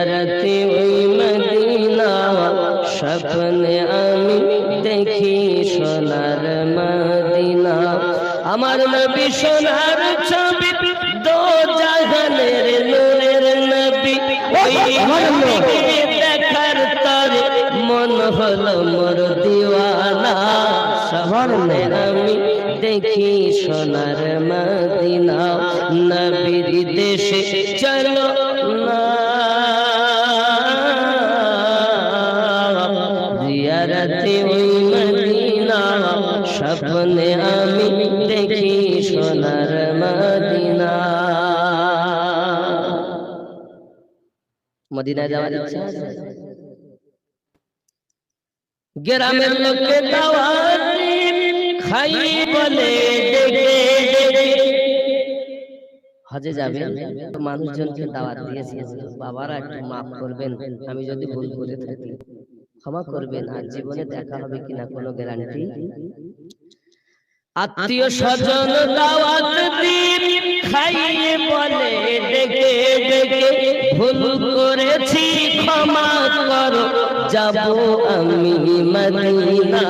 জিয়ারতে ওই মদিনা স্বপ্নে আমি দেখি সোনার মদিনা আমার নবী সোনার ছবি দো জাহানের নূরের নবী ওই নবীকে দেখার তরে মন হলো মোর দিওয়ানা স্বপ্নে আমি দেখি সোনার মদিনা নবীর দেশে চলো জিয়ারতে ওই মদিনা স্বপ্নে আমি দেখি সোনার মদিনা। মদিনা যাওয়ার ইচ্ছা গ্রামের দাওয়াত খাই বলে হজে যাবে? মানুষজনকে দাওয়াত দিয়েছে। বাবারা একটু মাফ করবেন, আমি যদি ভুল করে থাকি। ক্ষমা করবেন আর জীবনে দেখা হবে কিনা কোনো গ্যারান্টি আত্মীয় স্বজন দাওয়াত দিন খাইয়ে বলে ডেকে ডেকে ভুল করেছি ক্ষমা করো। যাব আমি মদিনা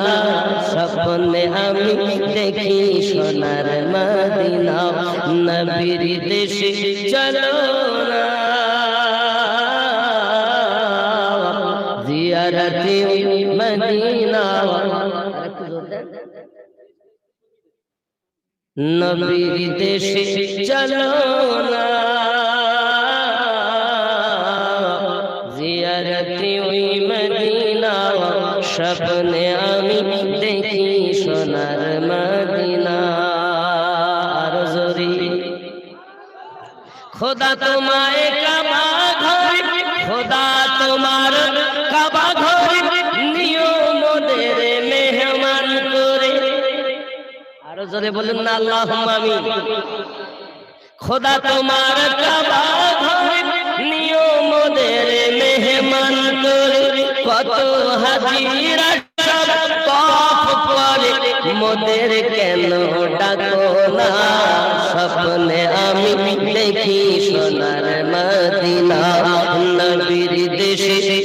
স্বপ্নে আমি দেখি সোনার মদিনা। নবীর দেশে চলো না। নবীর দেশে চলো না। জিয়ারতি ওই মদিনা, স্বপ্নে আমি দেখি সোনার মদিনা। আর জোরি। খোদা তোমায় জোরে বলুন না আল্লাহ আমি খোদা তোমার মেহমান করে, কত হাজিরা করে, মোদের কেন ডাকো না? স্বপ্নে আমি দেখি সোনার মদিনা, নবীর দেশে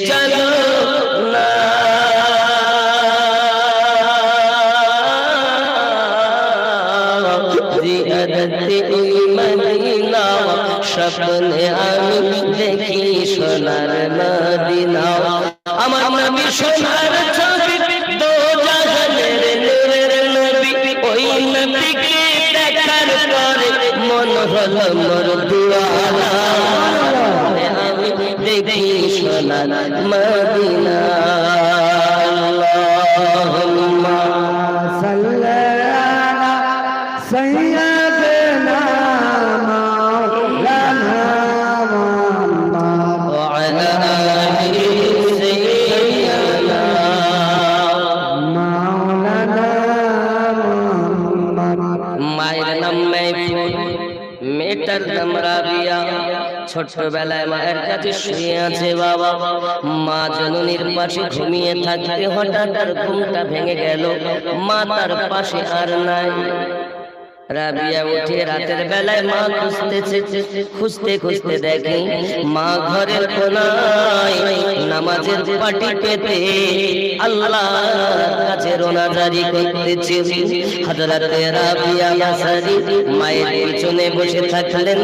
সোনার ছবি, দো জাহানের নূরের নবী। ওই নবীকে দেখার পরে মন হলো মোর দুয়ারা আমি দেখি সোনার মদিনা। মেয়েটার নাম রাবিয়া ছোটবেলায় মায়ের কাছে শুয়ে আছে বাবা। মা জননীর পাশে ঘুমিয়ে থাকতে হঠাৎ তার ঘুমটা ভেঙে গেল। মা তার পাশে আর নাই। রাবিয়া উঠে রাতের বেলায় মা খুঁজতেছে খুঁজতে খুঁজতে দেখে মা ঘরের কোনায় নামাজের পাটি পেতে আল্লাহ কাছে রোনা জারি করতেছে। হযরতে রাবিয়া মাসারি মায়ের পিছনে বসে থাকলেন।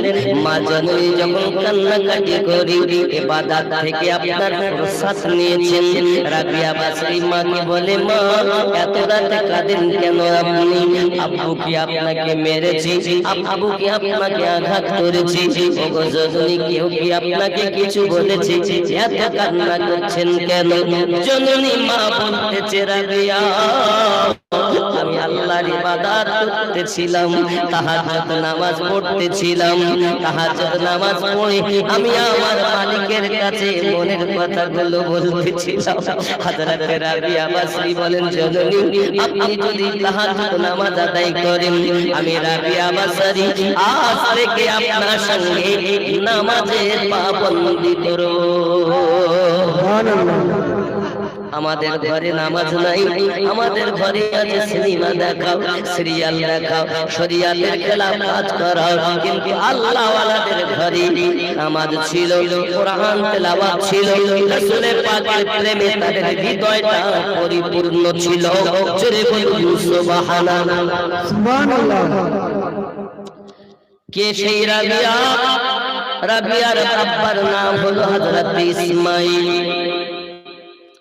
মা জননী যখন কান্নাকাটি করি ইবাদত থেকে আপনার প্রসাদ নিয়েছেন। রাবিয়া মাসারি মাকে বলে, মা, এত রাতে কাঁদেন কেন আপনি? আব্বু কি আপনাকে মেরেছে মেরেছি কি আপনাকে আঘাত করেছি। ওগো জননী, কেউ কি আপনাকে কিছু বলেছে? এত কান্না করছেন কেন? জননী মা বলতেছে রাবিয়া আমি আল্লাহর ইবাদত করতেছিলাম, তাহাজ্জুদ নামাজ পড়তেছিলাম, তাহাজ্জুদ নামাজ পড়ে আমি আমার মালিকের কাছে মনের কথাগুলো বলতেছিলাম। হযরত রাবিয়া বাসরি বলেন, জননী, আপনি যদি তাহাজ্জুদ নামাজ আদায় করেন, আমি রাবিয়া বাসরি, আজ থেকে আপনার সঙ্গে নামাজের পাবন্দি করব। সুবহানাল্লাহ। আমাদের ঘরে নামাজ নাই, আমাদের ঘরে আছে সিনেমা দেখাও, সিরিয়াল দেখাও, শরিয়াতের খেলাফ কাজ করাও, কিন্তু আল্লাহ ঘরে নামাজ ছিল, কোরআন তেলাওয়াত ছিল, রাসূলের পাকের প্রেমে তাদের হৃদয়টা পরিপূর্ণ ছিল। জোরে বলুন, সুবহানাল্লাহ। সুবহানাল্লাহ কে সেই রাবিয়া? রাবিয়ার আব্বার নাম হলো হযরত ইসমাইল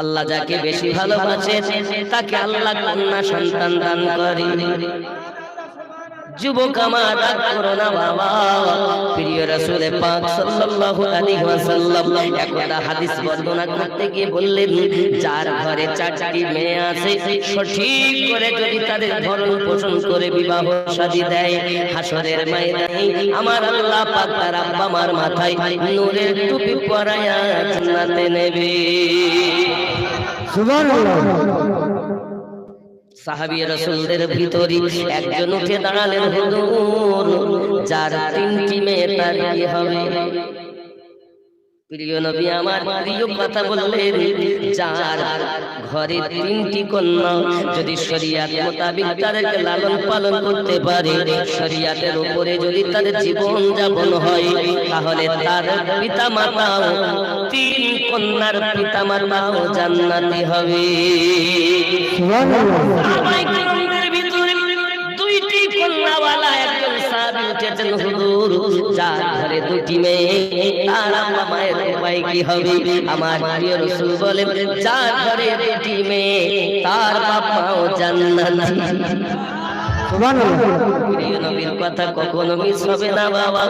আল্লাহ যাকে বেশি ভালোবাসে তাকে আল্লাহ কন্যা সন্তান দান করে যুবক আমার, রাগ করো না বাবা। প্রিয় রাসূলে পাক সাল্লাল্লাহু আলাইহি ওয়াসাল্লাম একটা হাদিস বর্ণনা করতে গিয়ে বললেন, যার ঘরে চারটি মেয়ে আছে, সঠিক করে যদি তাদের ভরণ পোষণ করে বিবাহ শাদী দেয়, হাসরের ময়দানে আমার আল্লাহ পাক তার আব্বা মার মাথায় নূরের টুপি পরায়া নেবে। সাহাবী রাসূলদের ভিতরে একজন দাঁড়ালেন হুজুর যার তিনটি মেয়ে তার হবে। প্রিয় নবী আমার প্রিয় কথা বললেন যার ঘরে তিনটি কন্যা যদি শরিয়াত মোতাবিক তাদেরকে লালন পালন করতে পারে শরিয়াতের উপরে যদি তাদের জীবন যাপন হয় তাহলে তার পিতা মাতাও তিন কন্যার পিতা মাতাও জান্নাতি হবে। দুইটি কন্যাওয়ালা একজন সাহাবী উঠেছেন হুজুর যার ঘরে দুটি মেয়ে তার আম্মা মায়ের উপায় কি হবে আমার প্রিয় রাসূল বলেন, যার ঘরে দুটি মেয়ে, তার বাবাও জান্নাতি। সুবহানাল্লাহ প্রিয় নবীর কথা কখনো মিস হবে না বাবা।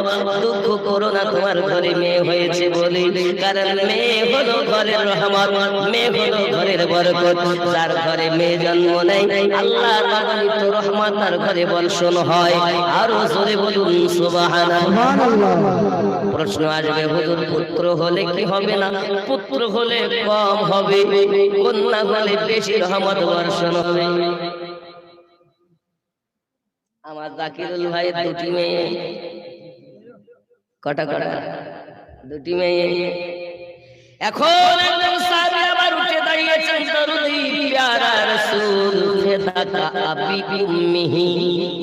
দুঃখ করো না তোমার ঘরে মেয়ে হয়েছে বলে। কারণ মেয়ে হলো ঘরের রহমত মেয়ে হলো ঘরের বরকত। যার ঘরে মেয়ে জন্ম নেয় অগণিত রহমত তার ঘরে বর্ষণ হয়। আরও জোরে বলুন সুবহানাল্লাহ। প্রশ্ন আসবে হুজুর পুত্র হলে কি হবে না? পুত্র হলে কম হবে। কন্যা হলে বেশি রহমত বর্ষণ হবে। আমার জাকিরুল ভাই দুটি মেয়ে। কটা কটা? দুটি মেয়ে। এখন একজন সাহাবী আবার উঠে দাঁড়িয়েছেন দরুদি প্যারা রাসূল, ফেদাকা আবি উম্মিহি,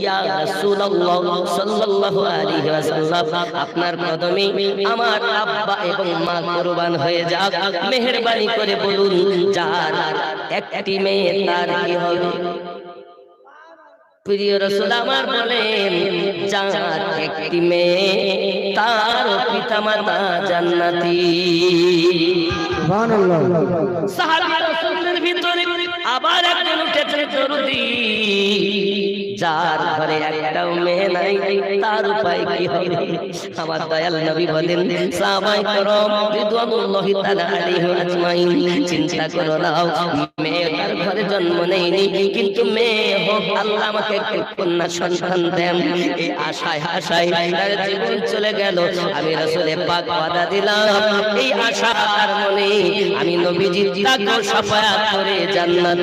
ইয়া রাসূলুল্লাহ সাল্লাল্লাহু আলাইহি ওয়াসাল্লাম। আপনার কদমে আমার আব্বা এবং মা কুরবান হয়ে যাক। মেহেরবানি করে বলুন, যার একটি মেয়ে তার কি হবে? প্রিয় রসুল আমার বলেন যার একটি মেয়ে তার পিতা মাতা জান্নাতি সুবহানাল্লাহ সাহাবী রাসূলের ভিতরে আবার একজন উঠেছে দরুদি যার ঘরে একটাও মেয়ে নাই, তার উপায় কি হবে? আমার দয়াল নবী বলেন চিন্তা করো নাও মেয়ে তার ঘরে জন্ম নেয়নি, কিন্তু মেয়ে হোক, আল্লাহ আমাকে কন্যা সন্তান দেন। এই আশায় আশায় তার জীবন চলে গেল। আমি রাসূলের পাক ওয়াদা দিলাম। এই আশা আর মনে, আমি নবীজির তাকে করে জান্নাতে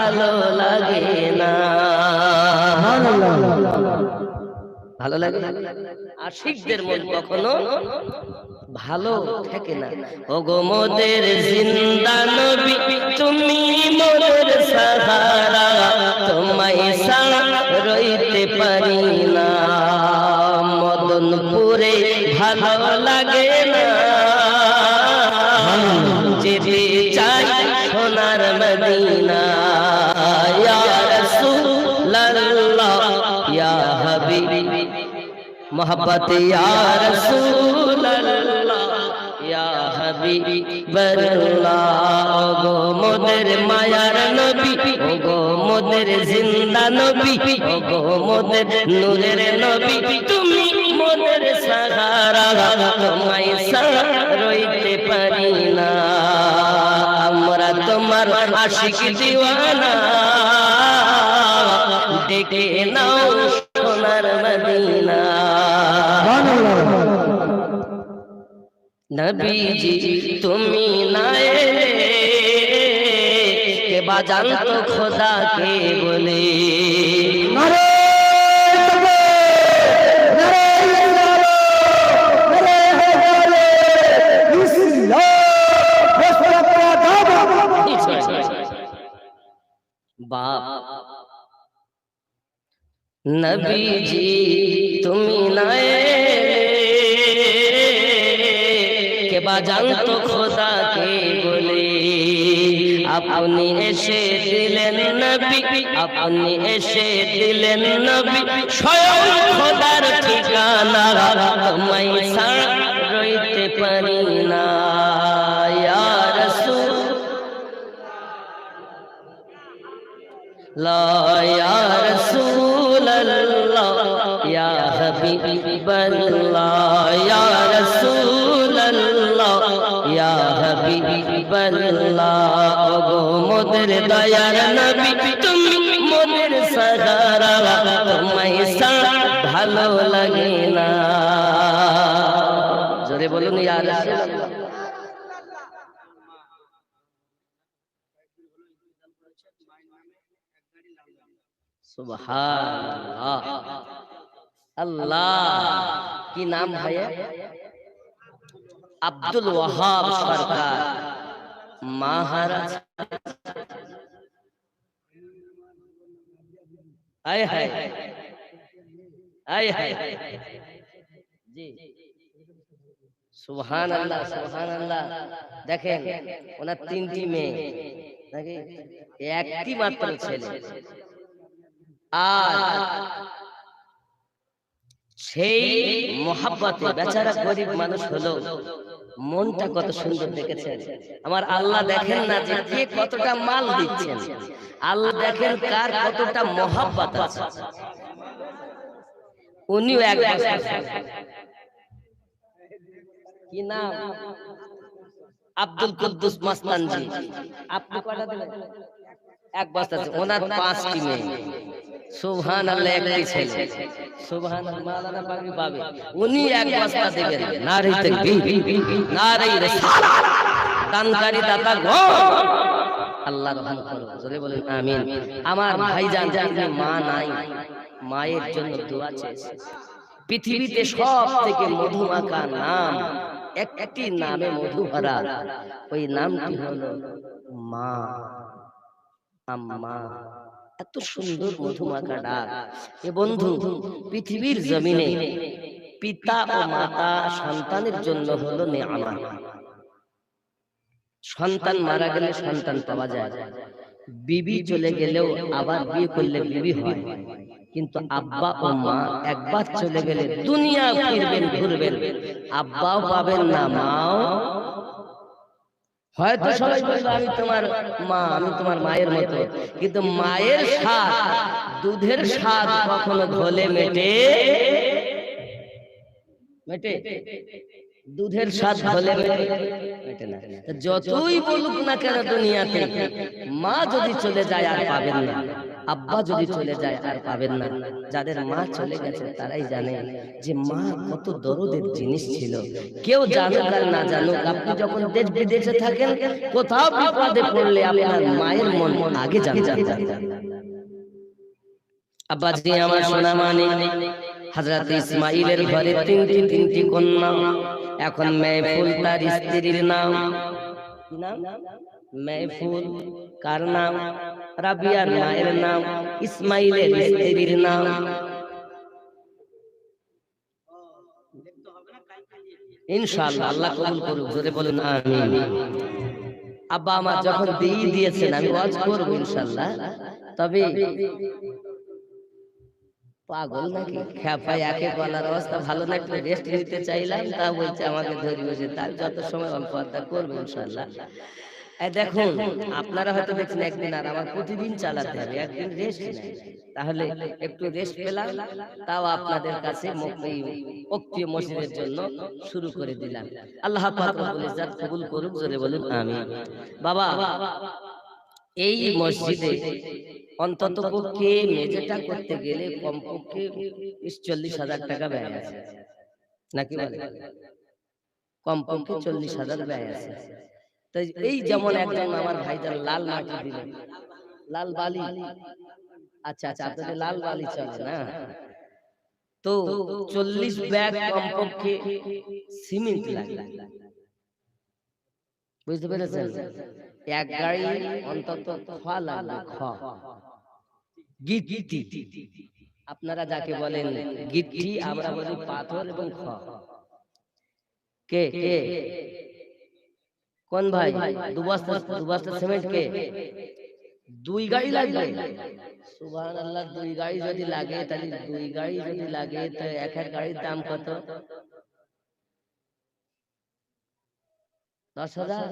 ভালো লাগে না। ভালো লাগে না? আশিকদের মন কখনো ভালো থাকে না। ও গো মোদের জিন্দা নবী, তুমি মোদের সাহারা, তোমায় সারা রইতে পারি না। মদনপুরে ভালো লাগে না। যেতে চাই সোনার মদিনা। মোহব্বত ইয়া রাসূলুল্লাহ ইয়া হাবিবাল্লাহ গো মোদের মায়ার নবী ও গো মোদের জিন্দা নবী ও গো মোদের নূরের নবী তুমি মোদের সাহারা তোমায় সারা রইতে পারি না আমরা তোমার আশিক দিওয়ানা ডেকে নাও সোনার নবীজি তুমি না এলে কে বাজান তো খোদা কে বলে! বাপ নবীজি তুমি না বাজান তো খোদা কে বলে আপনি এসে দিলেন নবী আপনি এসে দিলেন নবী স্বয়ং খোদার ঠিকানা তোমায় ছাড়া রইতে পারি না ইয়া রাসূল لا يا رسول الله يا حبيب الله يا বল্লা গো মোদের দয়ার নবী তুমি মোদের ভালো লাগে না জোরে বলুন ইয়া আল্লাহ কি নাম ভাইয়া আব্দুল ওয়াহাব সরকার। মহারাজ। আয় হায়। আয় হায়। জি। সুবহান আল্লাহ সুবহান আল্লাহ দেখেন, ওনার তিনটি মেয়ে। নাকি? একটি মাত্র ছেলে। আর সেই মোহাব্বতে বেচারা গরিব মানুষ হলো মনটা কত সুন্দর দেখেছেন। আমার আল্লাহ দেখেন না যে কে কতটা মাল দিচ্ছেন। আল্লাহ দেখেন কার কতটা মহাব্বত আছে। উনিও এক কি নাম? আব্দুল কুদ্দুস মাস্তানজি। আপনি কটা দিলেন? এক বস্তা। ওনার পাঁচটি মেয়ে। সুবহান আল্লাহ একটি ছেলে। সুবহান মাওলানা পাগড়ি পাবে উনি এক বস্তা দিবেন। নারী তাকবীর নারী রিসালাত দানকারী দাতা গো। আল্লাহ রহম করো। জোরে বলেন আমিন। আমার ভাইজান আপনি মা নাই মায়ের জন্য দোয়া চেয়েছে। পৃথিবীতে সব থেকে মধুমাখা নাম একটি নামে মধু ভরা ওই নামটি হলো মা। আম্মা এত সুন্দর মধুমাখা ডাক। এ বন্ধু পৃথিবীর জমিনে পিতা ও মাতা সন্তানের জন্য হলো নেয়ামত। সন্তান মারা গেলে সন্তান পাওয়া যায়। বিবি চলে গেলেও আবার বিয়ে করলে বিবি হয়। কিন্তু আব্বা ও মা একবার চলে গেলে দুনিয়া ফিরবেন ঘুরবেন আব্বাও পাবেন না মাও। হয়তো সবাই বলবে আমি তোমার মা আমি তোমার মায়ের মতো। কিন্তু মায়ের স্বাদ দুধের স্বাদ কখনো ঘোলে মেটে? মেটে। দুধের স্বাদ ঘোলে মেটে? মেটে না। যতই বলুক না কেন দুনিয়াতে মা যদি চলে যায় আর পাবেন না। আব্বা যদি চলে যায় আর পাবেন না। যাদের মা চলে গেছে তারাই জানে যে মা কত দরদের জিনিস ছিল। কেউ জানুক আর না জানুক আপনি যখন দেশ বিদেশে থাকেন কোথাও বিপদে পড়লে আপনার মায়ের মন আগে জানতে আব্বাজি আমার সোনা মানি হযরত ইসমাইলের ঘরে তিনটি তিনটি কন্যা। এখন মেহফুল তার স্ত্রীর নাম। নাম? মেহফুল কার নাম? রাবিয়ার মায়ের নাম ইসমাইলের স্ত্রীর নাম। ইনশাআল্লাহ আল্লাহ কবুল করুক জোরে বলুন আমিন। আব্বা আমার যখন দিয়ে দিয়েছেন আমি ওয়াজ করব ইনশাআল্লাহ। তবে পাগল নাকি? খেপাই একে গলার অবস্থা ভালো না একটু রেস্ট নিতে চাইলাম তা বলছে আমাকে ধরি বসে তার যত সময় অল্প আড্ডা করব ইনশাআল্লাহ। এই দেখুন আপনারা হয়তো দেখছেন একদিন আর আমার প্রতিদিন চালাতে হবে একদিন রেস্ট নেই। তাহলে একটু রেস্ট পেলাম তাও আপনাদের কাছে মুক্তি মসজিদের জন্য শুরু করে দিলাম। আল্লাহ পাক রব্বুল ইজ্জত কবুল করুক জোরে বলুন আমিন। বাবা এই মসজিদে অন্তত পক্ষে মেজেটা করতে গেলে কমপক্ষে চল্লিশ হাজার টাকা ব্যয় আছে। নাকি বলে? কমপক্ষে চল্লিশ হাজার ব্যয় আছে। তাই এই যেমন একজন আমার ভাইজান লাল মাটি দিলেন। লাল বালি। আচ্ছা আচ্ছা আপনাদের লাল বালি চলে না? তো চল্লিশ ব্যাগ কমপক্ষে সিমেন্ট লাগে বুঝতে পেরেছেন? এক গাড়ি অন্তত খ লাগবে খ। গিটি আপনারা যাকে বলেন গিটি আমরা বলি পাথর এবং খ। কে? কে? কোন ভাই? দু বস্তা দু বস্তা সিমেন্ট কে? দুই গাড়ি লাগবে? সুবহানাল্লাহ দুই গাড়ি যদি লাগে তাহলে দুই গাড়ি যদি লাগে তো এক এক গাড়ির দাম কত? দশ হাজার?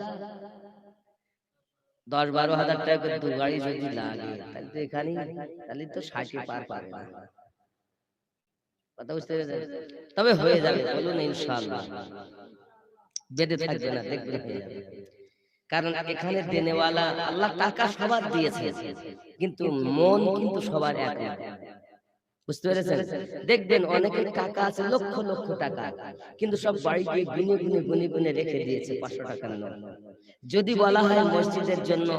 দশ বারো হাজার টাকা করে দু গাড়ি যদি লাগে তাহলে তো এখানে তাহলে তো ষাটে পার না। কথা বুঝতে পেরেছেন? তবে হয়ে যাবে বলুন ইনশাআল্লাহ। বেঁধে থাকবে না দেখবে হয়ে যাবে। কারণ এখানে দেনেওয়ালা আল্লাহ টাকা সবার দিয়েছে। কিন্তু মন কিন্তু সবার এক। বুঝতে পেরেছেন? দেখবেন অনেকের টাকা আছে লক্ষ লক্ষ টাকা। কিন্তু সব বাড়িতে গুনে গুনে গুনে গুনে রেখে দিয়েছে পাঁচশো টাকার নোট। যদি বলা হয় মসজিদের জন্য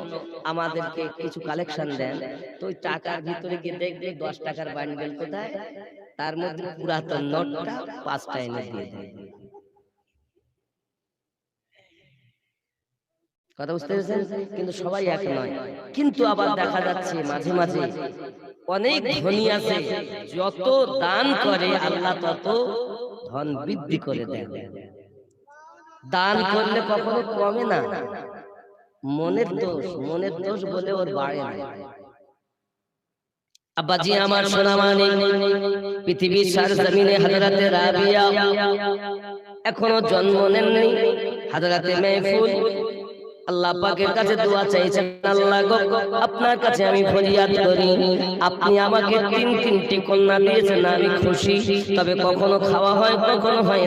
আমাদেরকে কিছু কালেকশন দেন তো ওই টাকার ভিতরে গিয়ে দেখবে দশ টাকার বান্ডেল কোথায়? তার মধ্যে পুরাতন নোটটা পাঁচটা এনে দিয়ে দেয় কথা বুঝতে পেরেছেন? কিন্তু সবাই এক নয়। কিন্তু আবার দেখা যাচ্ছে মাঝে মাঝে অনেক ধনী আছে যত দান করে আল্লাহ তত ধন বৃদ্ধি করে দেয়। দান করলে কখনো কমে না। মনের দোষ মনের দোষ বলে ওর বাড়ে না। আব্বাজি আমার সোনা মানে পৃথিবীর সার জমিনে হাজারাতে রাবিয়া। এখনও জন্ম নেননি। হাজারাতে মেহফুল আল্লাহ পাকের কাছে দোয়া চাইছেন আল্লাহ গো আপনার কাছে আমি ফরিয়াদ করি আপনি আমাকে তিন তিনটি কন্যা দিয়েছেন আমি খুশি তবে কখনো খাওয়া হয় কখনো হয়।